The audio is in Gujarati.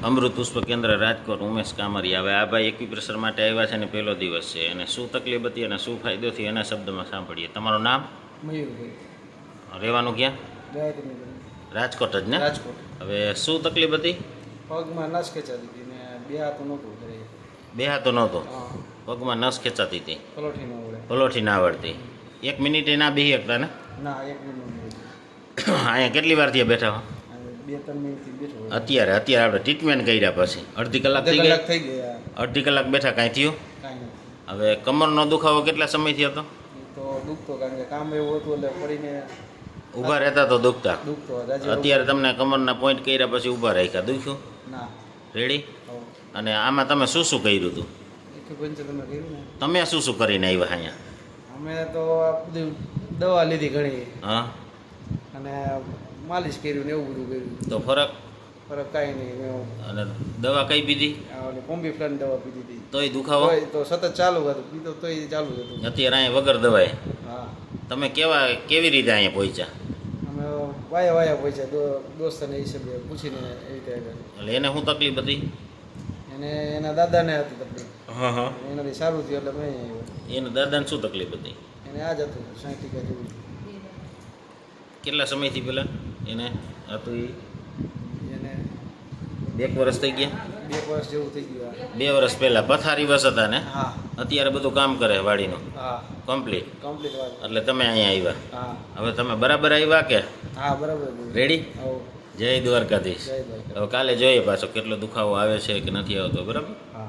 અમૃત પુષ્પ કેન્દ્ર રાજકોટ ઉમેશ કામરિયા. હવે આ ભાઈ એક્યુપ્રેશર માટે આવ્યા છે ને પહેલો દિવસ છે. અને શું તકલીફ હતી અને શું ફાયદો થયો એના શબ્દમાં સાંભળીએ. તમારું નામ? રહેવાનું ક્યાં? રાજકોટ જ ને? રાજકોટ. હવે શું તકલીફ હતી? પગમાં નસ ખેંચાતી હતી ને બે હાથો નહોતું બે હાથો નહોતો? પગમાં નસ ખેંચાતી હતી? પલોઠી ન આવડતી. એક મિનિટે ના બેહી શકતા ને? ના એક મિનિટ અહીંયા કેટલી વાર થયા બેઠા હો? બે ત્રણ મિનિટથી બેઠો અત્યારે અત્યારે આપણે ટ્રીટમેન્ટ કર્યા પછી. અડધી કલાક થઈ ગઈ? થઈ ગયા અડધી કલાક બેઠા કાંઈ થયું? કાંઈ નથી. હવે કમરનો દુખાવો કેટલા સમયથી હતો? તો દુખતો કારણ કે કામ એવું હતું એટલે પડીને ઊભા રહેતા તો દુખતા. અત્યારે તમને કમરના પોઈન્ટ કર્યા પછી ઊભા રાખ્યા. દુખ્યું? ના. રેડી અને આમાં તમે શું શું કર્યું હતું? તમે કર્યું ને? તમે શું શું કરીને આવ્યા અહીંયા? અમે તો દવા લીધી ઘણી. હા? અને માલિશ કર્યું ને એવું બધું કર્યું. તો ફરક? ફરક કાંઈ નહીં અને દવા કઈ પીધી? કોમ્બી ફ્લન દવા પીધી હતી. તોય દુખાવો? તો સતત ચાલુ હતું પીધો તોય ચાલુ જ હતું. અત્યારે અહીંયા વગર દવાએ? હા. તમે કેવા કેવી રીતે અહીંયા પહોંચ્યા? અમે વાયા વાયા પહોંચ્યા દોસ્તને હિસાબે પૂછીને એ રીતે. એટલે એને શું તકલીફ હતી? એને એના દાદાને હતી તકલીફ. હા હા. એનાથી સારું થયું એટલે મેં એના દાદાને શું તકલીફ હતી? એને આ જ હતું સાંઈ ટીકા જેવું. કેટલા સમયથી પહેલાં એને હતું એ એને એક વર્ષ થઈ ગયા? બે વર્ષ જેવું થઈ ગયું બે વર્ષ પહેલાં પથારી વસ હતા ને? હા. અત્યારે બધું કામ કરે વાડીનું? હા. કમ્પ્લીટ કમ્પ્લીટ એટલે તમે અહીંયા આવ્યા? હવે તમે બરાબર આવ્યા કે? હા બરાબર રેડી જય દ્વારકાધીશ. હવે કાલે જોઈએ પાછો કેટલો દુખાવો આવે છે કે નથી આવતો બરાબર? હા.